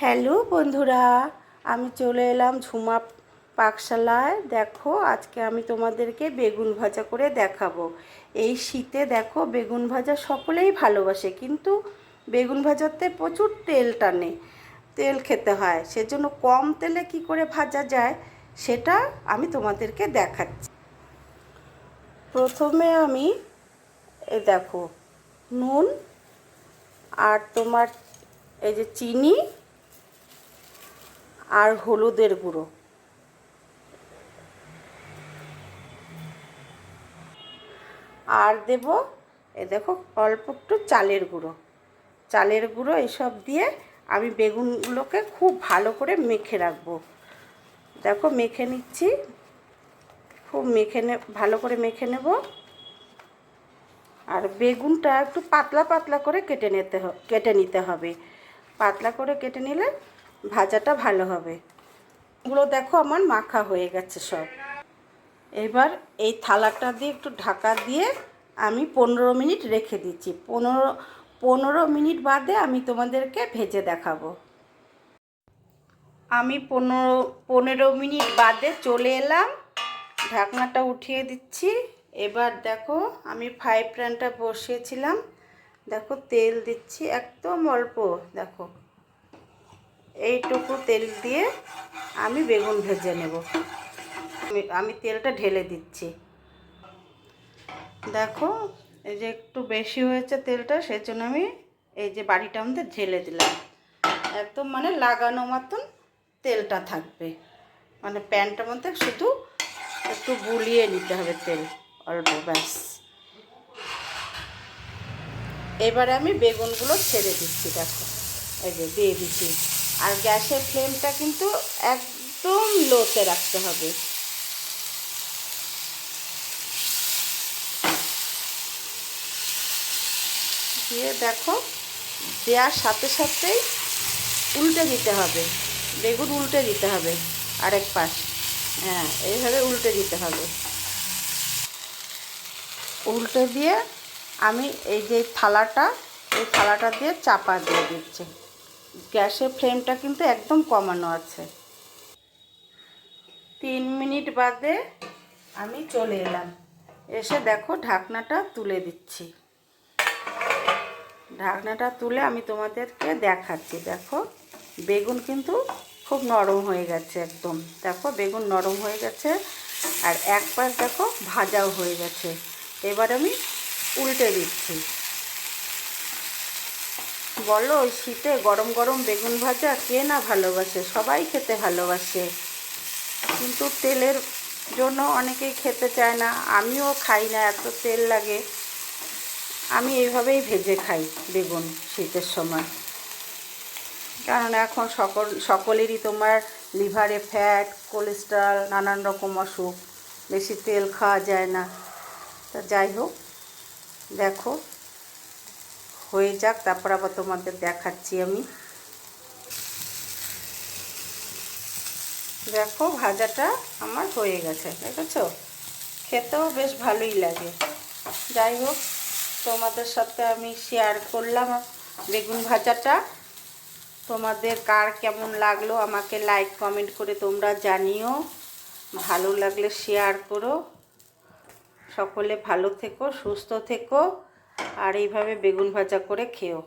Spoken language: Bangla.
হ্যালো বন্ধুরা, আমি চলে এলাম ঝুমা পাকশালায়। দেখো, আজকে আমি তোমাদেরকে বেগুন ভাজা করে দেখাবো। এই শীতে দেখো, বেগুন ভাজা সকলেই ভালোবাসে, কিন্তু বেগুন ভাজাতে প্রচুর তেল টানে, তেল খেতে হয়। সেজন্য কম তেলে কি করে ভাজা যায়, সেটা আমি তোমাদেরকে দেখাচ্ছি। প্রথমে আমি এ দেখো, নুন আর তোমার এই যে চিনি আর হলুদের গুঁড়ো। আর দেব, এ দেখো, অল্প একটু চালের গুঁড়ো। চালের গুঁড়ো এসব দিয়ে আমি বেগুনগুলোকে খুব ভালো করে মেখে রাখব। দেখো, মেখে নিচ্ছি। খুব মেখে নে, ভালো করে মেখে নেব। আর বেগুনটা একটু পাতলা পাতলা করে কেটে নিতে কেটে নিতে হবে। পাতলা করে কেটে নিলে ভাজাটা ভালো হবে। এগুলো দেখো আমার মাখা হয়ে গেছে সব। এবার এই থালাটা দিয়ে একটু ঢাকা দিয়ে আমি পনেরো মিনিট রেখে দিচ্ছি। পনেরো পনেরো মিনিট বাদে আমি তোমাদেরকে ভেজে দেখাবো। আমি পনেরো পনেরো মিনিট বাদে চলে এলাম। ঢাকনাটা উঠিয়ে দিচ্ছি। এবার দেখো আমি ফ্রাই প্যানটা বসিয়েছিলাম। দেখো তেল দিচ্ছি একদম অল্প। দেখো এইটুকু তেল দিয়ে আমি বেগুন ভেজে নেব। আমি তেলটা ঢেলে দিচ্ছি। দেখো, এই যে একটু বেশি হয়েছে তেলটা, সেজন্য আমি এই যে বাড়িটা মধ্যে ঢেলে দিলাম। একদম মানে লাগানো মতন তেলটা থাকবে। মানে প্যানটার মধ্যে শুধু একটু বুলিয়ে নিতে হবে তেল, অল্প, ব্যাস। এবারে আমি বেগুনগুলো ছেড়ে দিচ্ছি, দেখো। এই যে দিয়ে দিচ্ছি। আর গ্যাসের ফ্লেমটা কিন্তু একদম লোতে রাখতে হবে। দিয়ে দেখো, দেওয়ার সাথে সাথেই উল্টে দিতে হবে। বেগুন উল্টে দিতে হবে আরেক পাশ। হ্যাঁ এইভাবে উল্টে দিতে হবে। উল্টে দিয়ে আমি এই যে থালাটা, এই থালাটা দিয়ে চাপা দিয়ে দিচ্ছি। গ্যাসের ফ্লেমটা কিন্তু একদম কমানো আছে। তিন মিনিট বাদে আমি চলে এলাম। এসে দেখো ঢাকনাটা তুলে দিচ্ছি। ঢাকনাটা তুলে আমি তোমাদেরকে দেখাচ্ছি। দেখো, বেগুন কিন্তু খুব নরম হয়ে গেছে একদম। দেখো, বেগুন নরম হয়ে গেছে আর এক পাশ দেখো ভাজাও হয়ে গেছে। এবার আমি উল্টে দিচ্ছি। বলো, ওই শীতে গরম গরম বেগুন ভাজা কে না ভালোবাসে? সবাই খেতে ভালোবাসে। কিন্তু তেলের জন্য অনেকেই খেতে চায় না। আমিও খাই না, এত তেল লাগে। আমি এইভাবেই ভেজে খাই বেগুন শীতের সময়। কারণ এখন সকল, সকলেরই তোমার লিভারে ফ্যাট কোলেস্ট্রল নানান রকম অসুখ। বেশি তেল খাওয়া যায় না। তা যাই হোক, দেখো। হয়ে যাক, তারপর আবার তোমাদের দেখাচ্ছি আমি। দেখো, ভাজাটা আমার হয়ে গেছে, দেখেছ? খেতেও বেশ ভালোই লাগে। যাই হোক, তোমাদের সাথে আমি শেয়ার করলাম বেগুন ভাজাটা। তোমাদের কার কেমন লাগল আমাকে লাইক কমেন্ট করে তোমরা জানিও। ভালো লাগলে শেয়ার করো। সকলে ভালো থেকো, সুস্থ থেকো। আর এইভাবে বেগুন ভাজা করে খেও।